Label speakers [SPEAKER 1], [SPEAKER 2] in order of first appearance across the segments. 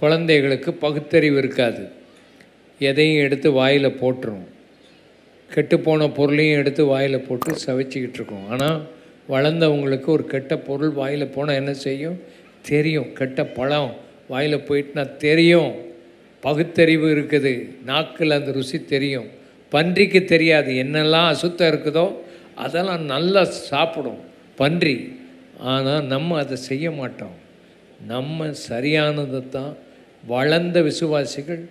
[SPEAKER 1] குழந்தைகளுக்கு பகுத்தறிவு இருக்காது. எதையும் எடுத்து வாயில் போட்டுரும். கெட்டுப்போன பொருளையும் எடுத்து வாயில் போட்டு சவைச்சிக்கிட்டு இருக்கோம். ஆனால் வளர்ந்தவங்களுக்கு ஒரு கெட்ட பொருள் வாயில் போனால் என்ன செய்யும்? தெரியும். கெட்ட பழம் வாயில் போயிட்டுனா தெரியும். பகுத்தறிவு இருக்குது. நாக்கில் அந்த ருசி தெரியும். பன்றிக்கு தெரியாது. என்னெல்லாம் அசுத்தம் இருக்குதோ அதெல்லாம் நல்லா சாப்பிடும். பன்றி. ஆனால் நம்ம அதை செய்ய மாட்டோம். நம்ம சரியானதை தான் வளர்ந்த விசுவாசிகள்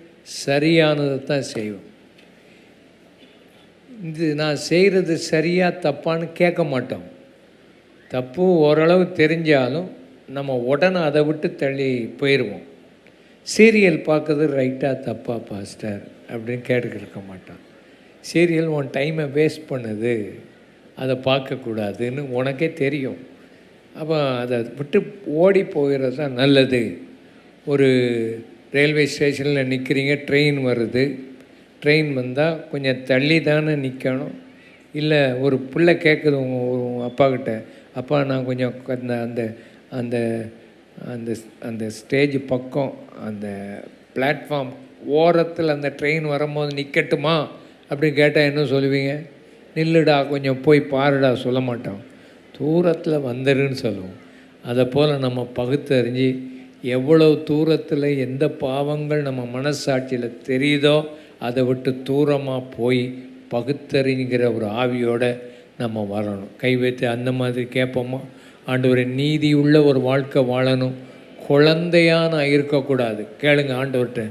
[SPEAKER 1] சரியானதை தான் செய்வோம் இது நான் செய்கிறது சரியாக தப்பான்னு கேட்க மாட்டோம். தப்பு ஓரளவு தெரிஞ்சாலும் நம்ம உடனே அதை விட்டு தள்ளி போயிடுவோம். சீரியல் பார்க்குறது ரைட்டாக தப்பா பாஸ்டர் அப்படின்னு கேட்டுக்கிட்டு மாட்டான் சீரியல் உன் டைமை வேஸ்ட் பண்ணுது அதை பார்க்கக்கூடாதுன்னு உனக்கே தெரியும். அப்போ அதை விட்டு ஓடி போகிறது தான் நல்லது. ஒரு ரயில்வே ஸ்டேஷனில் நிற்கிறீங்க ட்ரெயின் வருது. ட்ரெயின் வந்தால் கொஞ்சம் தள்ளி தானே நிற்கணும் இல்லை ஒரு பிள்ளை கேட்குது உங்கள் உங்க அப்பா கிட்ட அப்பா நான் கொஞ்சம் அந்த அந்த அந்த அந்த அந்த ஸ்டேஜ் பக்கம் அந்த பிளாட்ஃபார்ம் ஓரத்தில் அந்த ட்ரெயின் வரும்போது நிற்கட்டுமா அப்படின்னு கேட்டால் என்ன சொல்லுவீங்க? நில்லுடா கொஞ்சம் போய் பாருடா சொல்ல மாட்டோம். தூரத்தில் வந்துருன்னு சொல்லுவோம். அதை போல் நம்ம பகுத்தறிஞ்சு எவ்வளவு தூரத்தில் எந்த பாவங்கள் நம்ம மனசாட்சியில் தெரியுதோ அதை விட்டு தூரமாக போய் பகுத்தறிங்கிற ஒரு ஆவியோடு நம்ம வரணும் கை வைத்து அந்த மாதிரி கேட்போமா? ஆண்டவரை நீதி உள்ள ஒரு வாழ்க்கை வாழணும். குழந்தையான நான் இருக்கக்கூடாது. கேளுங்க ஆண்டவர்கிட்ட.